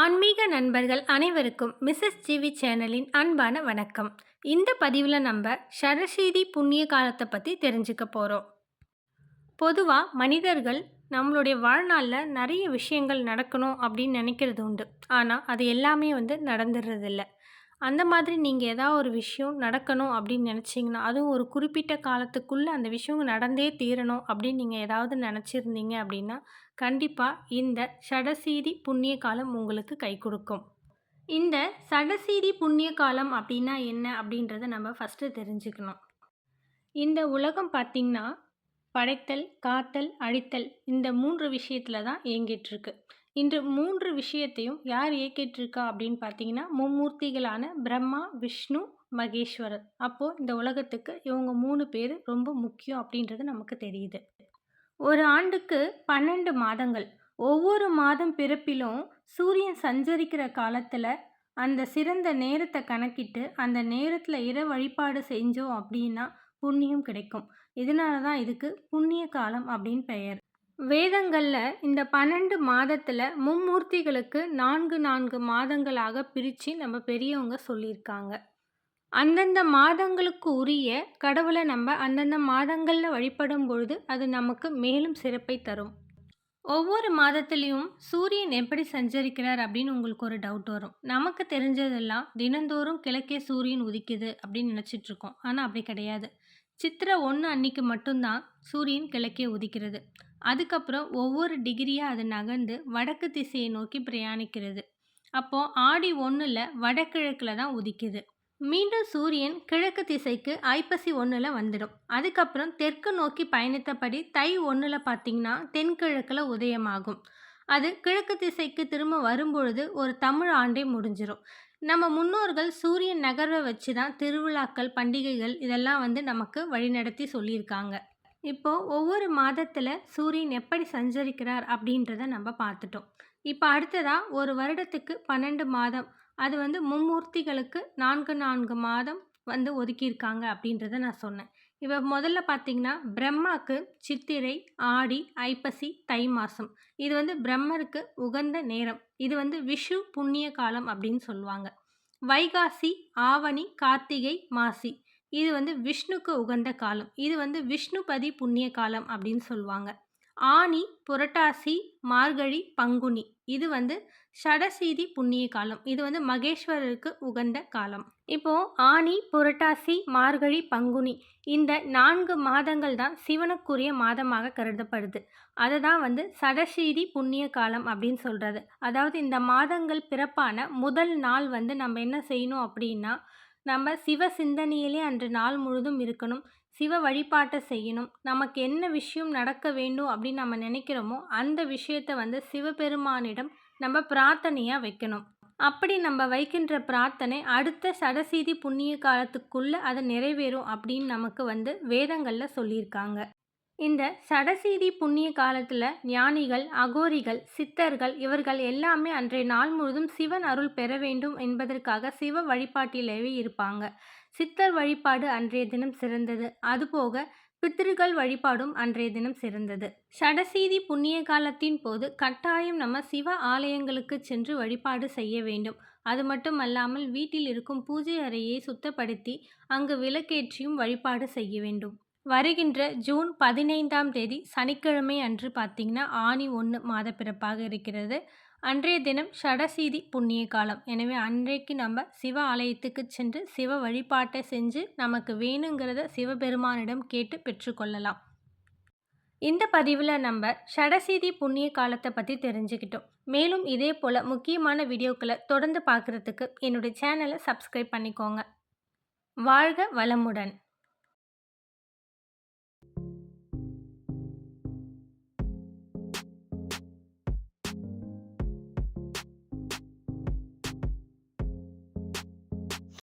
ஆன்மீக நண்பர்கள் அனைவருக்கும் மிஸ்ஸஸ் ஜிவி சேனலின் அன்பான வணக்கம். இந்த பதிவில் நம்ம சரசீதி புண்ணிய காலத்தை பற்றி தெரிஞ்சுக்க போகிறோம் பொதுவாக மனிதர்கள் நம்மளுடைய வாழ்நாளில் நிறைய விஷயங்கள் நடக்கணும் அப்படின்னு நினைக்கிறது உண்டு. ஆனால் அது எல்லாமே வந்து நடந்துடுறதில்ல. அந்த மாதிரி நீங்கள் ஏதாவது ஒரு விஷயம் நடக்கணும் அப்படின்னு நினச்சிங்கன்னா அதுவும் ஒரு குறிப்பிட்ட காலத்துக்குள்ளே அந்த விஷயம் நடந்தே தீரணும் அப்படின்னு நீங்கள் ஏதாவது நினச்சிருந்தீங்க அப்படின்னா கண்டிப்பாக இந்த சடசீதி புண்ணிய காலம் உங்களுக்கு கை கொடுக்கும். இந்த சடசீதி புண்ணிய காலம் அப்படின்னா என்ன அப்படின்றத நம்ம ஃபஸ்ட்டு தெரிஞ்சுக்கணும். இந்த உலகம் பார்த்திங்கன்னா படைத்தல் காத்தல் அழித்தல் இந்த மூன்று விஷயத்தில் தான் இயங்கிட்டுருக்கு இன்று மூன்று விஷயத்தையும் யார் இயக்கிட்டுருக்கா அப்படின்னு பார்த்தீங்கன்னா மும்மூர்த்திகளான பிரம்மா விஷ்ணு மகேஸ்வரர். அப்போது இந்த உலகத்துக்கு இவங்க மூணு பேர் ரொம்ப முக்கியம் அப்படின்றது நமக்கு தெரியுது. ஒரு ஆண்டுக்கு பன்னெண்டு மாதங்கள். ஒவ்வொரு மாதம் பிறப்பிலும் சூரியன் சஞ்சரிக்கிற காலத்தில் அந்த சிறந்த நேரத்தை கணக்கிட்டு அந்த நேரத்தில் இர வழிபாடு செஞ்சோம் அப்படின்னா புண்ணியம் கிடைக்கும். இதனால தான் இதுக்கு புண்ணிய காலம் அப்படின்னு பெயர். வேதங்களில் இந்த பன்னெண்டு மாதத்தில் மும்மூர்த்திகளுக்கு நான்கு நான்கு மாதங்களாக பிரித்து நம்ம பெரியவங்க சொல்லியிருக்காங்க. அந்தந்த மாதங்களுக்கு உரிய கடவுளை நம்ம அந்தந்த மாதங்களில் வழிபடும் பொழுது அது நமக்கு மேலும் சிறப்பை தரும். ஒவ்வொரு மாதத்துலேயும் சூரியன் எப்படி சஞ்சரிக்கிறார் அப்படின்னு உங்களுக்கு ஒரு டவுட் வரும். நமக்கு தெரிஞ்சதெல்லாம் தினந்தோறும் கிழக்கே சூரியன் உதிக்குது அப்படின்னு நினச்சிட்ருக்கோம் ஆனால் அப்படி கிடையாது. சித்திரை ஒன்று அன்னைக்கு மட்டும்தான் சூரியன் கிழக்கே உதிக்கிறது. அதுக்கப்புறம் ஒவ்வொரு டிகிரியாக அது நகர்ந்து வடக்கு திசையை நோக்கி பிரயாணிக்கிறது. அப்போது ஆடி ஒன்றில் வடகிழக்கில் தான் உதிக்குது. மீண்டும் சூரியன் கிழக்கு திசைக்கு ஐப்பசி ஒன்றில் வந்துடும். அதுக்கப்புறம் தெற்கு நோக்கி பயணித்தபடி தை ஒன்றில் பார்த்திங்கன்னா தென்கிழக்கில் உதயமாகும். அது கிழக்கு திசைக்கு திரும்ப வரும்பொழுது ஒரு தமிழ் ஆண்டே முடிஞ்சிடும் நம்ம முன்னோர்கள் சூரியன் நகர்வை வச்சு தான் திருவிழாக்கள் பண்டிகைகள் இதெல்லாம் வந்து நமக்கு வழிநடத்தி சொல்லியிருக்காங்க. இப்போது ஒவ்வொரு மாதத்தில் சூரியன் எப்படி சஞ்சரிக்கிறார் அப்படின்றத நம்ம பார்த்துட்டோம். இப்போ அடுத்ததாக ஒரு வருடத்துக்கு பன்னெண்டு மாதம் அது வந்து மும்மூர்த்திகளுக்கு நான்கு நான்கு மாதம் வந்து ஒதுக்கியிருக்காங்க அப்படின்றத நான் சொன்னேன். இப்போ முதல்ல பார்த்தீங்கன்னா பிரம்மாக்கு சித்திரை ஆடி ஐப்பசி தை மாதம் இது வந்து பிரம்மருக்கு உகந்த நேரம். இது வந்து விஷு புண்ணிய காலம் அப்படின்னு சொல்லுவாங்க. வைகாசி ஆவணி கார்த்திகை மாசி. இது வந்து விஷ்ணுக்கு உகந்த காலம். இது வந்து விஷ்ணுபதி புண்ணிய காலம் அப்படின்னு சொல்லுவாங்க. ஆனி புரட்டாசி மார்கழி பங்குனி. இது வந்து ஷடசீதி புண்ணிய காலம். இது வந்து மகேஸ்வரருக்கு உகந்த காலம். இப்போ ஆனி புரட்டாசி மார்கழி பங்குனி இந்த நான்கு மாதங்கள் தான் சிவனுக்குரிய மாதமாக கருதப்படுது. அதை தான் வந்து சடசீதி புண்ணிய காலம் அப்படின்னு சொல்கிறது அதாவது இந்த மாதங்கள் பிறப்பான முதல் நாள் வந்து நம்ம என்ன செய்யணும் அப்படின்னா நம்ம சிவ சிந்தனையிலே அன்று நாள் முழுதும் இருக்கணும். சிவ வழிபாட்டை செய்யணும். நமக்கு என்ன விஷயம் நடக்க வேண்டும் அப்படின்னு நம்ம நினைக்கிறோமோ அந்த விஷயத்தை வந்து சிவபெருமானிடம் நம்ம பிரார்த்தனையாக வைக்கணும். அப்படி நம்ம வைக்கின்ற பிரார்த்தனை அடுத்த சடசீதி புண்ணிய காலத்துக்குள்ளே அது நிறைவேறும் அப்படின்னு நமக்கு வந்து வேதங்களில் சொல்லியிருக்காங்க. இந்த சடசீதி புண்ணிய காலத்தில் ஞானிகள் அகோரிகள் சித்தர்கள் இவர்கள் எல்லாமே அன்றைய நாள் முழுதும் சிவன் அருள் பெற வேண்டும் என்பதற்காக சிவ வழிபாட்டிலேயே இருப்பாங்க. சித்தர் வழிபாடு அன்றைய தினம் சிறந்தது. அதுபோக பித்திருக்கள் வழிபாடும் அன்றைய தினம் சிறந்தது. சடசீதி புண்ணிய காலத்தின் போது கட்டாயம் நம்ம சிவ ஆலயங்களுக்கு சென்று வழிபாடு செய்ய வேண்டும். அது மட்டும் அல்லாமல் வீட்டில் இருக்கும் பூஜை அறையை சுத்தப்படுத்தி அங்கு விளக்கேற்றியும் வழிபாடு செய்ய வேண்டும். வருகின்ற ஜூன் பதினைந்தாம் தேதி சனிக்கிழமை அன்று பார்த்திங்கன்னா ஆணி ஒன்று மாத பிறப்பாக இருக்கிறது. அன்றைய தினம் ஷடசீதி புண்ணிய காலம். எனவே அன்றைக்கு நம்ம சிவ ஆலயத்துக்கு சென்று சிவ வழிபாட்டை செஞ்சு நமக்கு வேணுங்கிறத சிவபெருமானிடம் கேட்டு பெற்றுக்கொள்ளலாம் இந்த பதிவில் நம்ம ஷடசீதி புண்ணிய காலத்தை பற்றி தெரிஞ்சுக்கிட்டோம். மேலும் இதே போல் முக்கியமான வீடியோக்களை தொடர்ந்து பார்க்குறதுக்கு என்னுடைய சேனலை சப்ஸ்கிரைப் பண்ணிக்கோங்க. வாழ்க வளமுடன்.